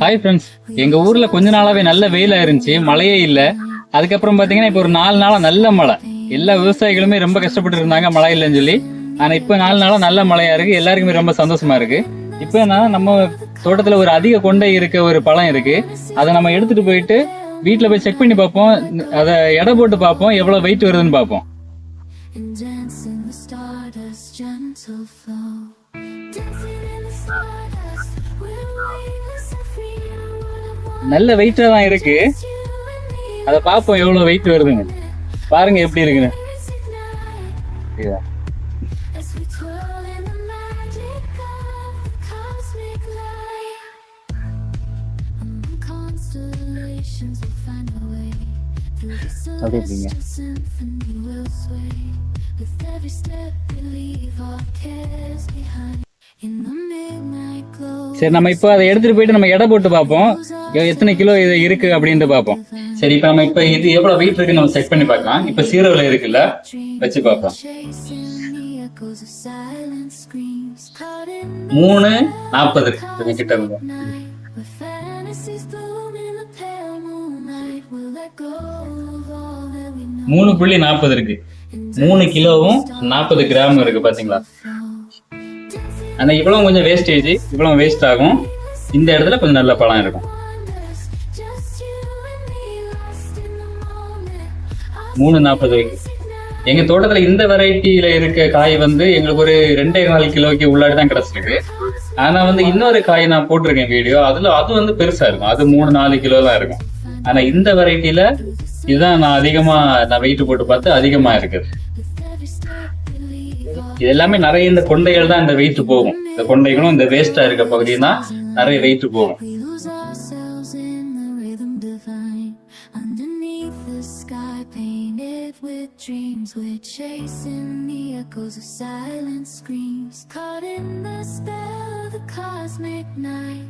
Hi friends எங்க ஊர்ல கொஞ்ச நாளாவே நல்ல வெயிலா இருந்துச்சு மழையே இல்ல. அதுக்கப்புறம் பாத்தீங்கன்னா இப்போ ஒரு நாலு நாளா நல்ல மழை. எல்லா விவசாயிகளுமே ரொம்ப கஷ்டப்பட்டு இருந்தாங்க மழை இல்லைன்னு சொல்லி. ஆனா இப்போ நாலு நாளா நல்ல மழையா இருக்கு. எல்லாருக்குமே ரொம்ப சந்தோஷமா இருக்கு. இப்போ என்னன்னா நம்ம தோட்டத்துல ஒரு அதிக கொண்டை இருக்க ஒரு பழம் இருக்கு. அதை நம்ம எடுத்துட்டு போயிட்டு வீட்ல போய் செக் பண்ணி பார்ப்போம். அதை எடை போட்டு பார்ப்போம் எவ்வளவு வெயிட் வருதுன்னு பார்ப்போம். And dancing the stardust gentle flow. Dancing நல்ல வெயிட்டாக தான் இருக்கு அதை பார்ப்போம் எவ்வளவு வெயிட் வருதுங்க பாருங்க எப்படி இருக்குன்னு அப்படி எப்படிங்க In the middle சரி நம்ம இப்போ அதை எடுத்துட்டு போயிட்டு நம்ம எடை போட்டு பார்ப்போம். எத்தனை கிலோ இது இருக்கு அப்படின்ட்டு பார்ப்போம். சரி இப்போ நம்ம இப்போ இது எவ்வளவு வெயிட் இருக்குன்னு நம்ம செக் பண்ணி பார்க்கலாம். இப்போ சீரோவில் இருக்குல்ல வச்சு பார்ப்போம். மூணு நாற்பது கிட்ட இருக்கும் மூணு புள்ளி நாற்பது இருக்கு. மூணு கிலோவும் நாற்பது கிராம் இருக்கு பாத்தீங்களா? ஆனால் இவ்வளவு கொஞ்சம் வேஸ்டேஜ் இவ்வளவு வேஸ்ட் ஆகும். இந்த இடத்துல கொஞ்சம் நல்ல பழம் இருக்கும். மூணு நாற்பது வரைக்கும் எங்க தோட்டத்துல இந்த வெரைட்டியில இருக்க காய் வந்து எங்களுக்கு ஒரு ரெண்டே நாலு கிலோக்கு உள்ளாடி தான் கிடைச்சிருக்கு. ஆனா வந்து இன்னொரு காய் நான் போட்டிருக்கேன் வீடியோ. அதுல அது வந்து பெருசா இருக்கும். அது மூணு நாலு கிலோ தான் இருக்கும். ஆனா இந்த வெரைட்டியில இதுதான் நான் அதிகமா நான் வெயிட் போட்டு பார்த்து அதிகமா இருக்குது. இது எல்லாமே நிறைய இந்த கொண்டைகள் தான் இந்த வெயிட் போகும் இந்த கொண்டைகளும் இந்த வேஸ்டா இருக்க பகுதியும் தான் நிறைய வெயிட் போகும் dreams. We're chasing the echoes of silent screams. Caught in the spell of the cosmic night.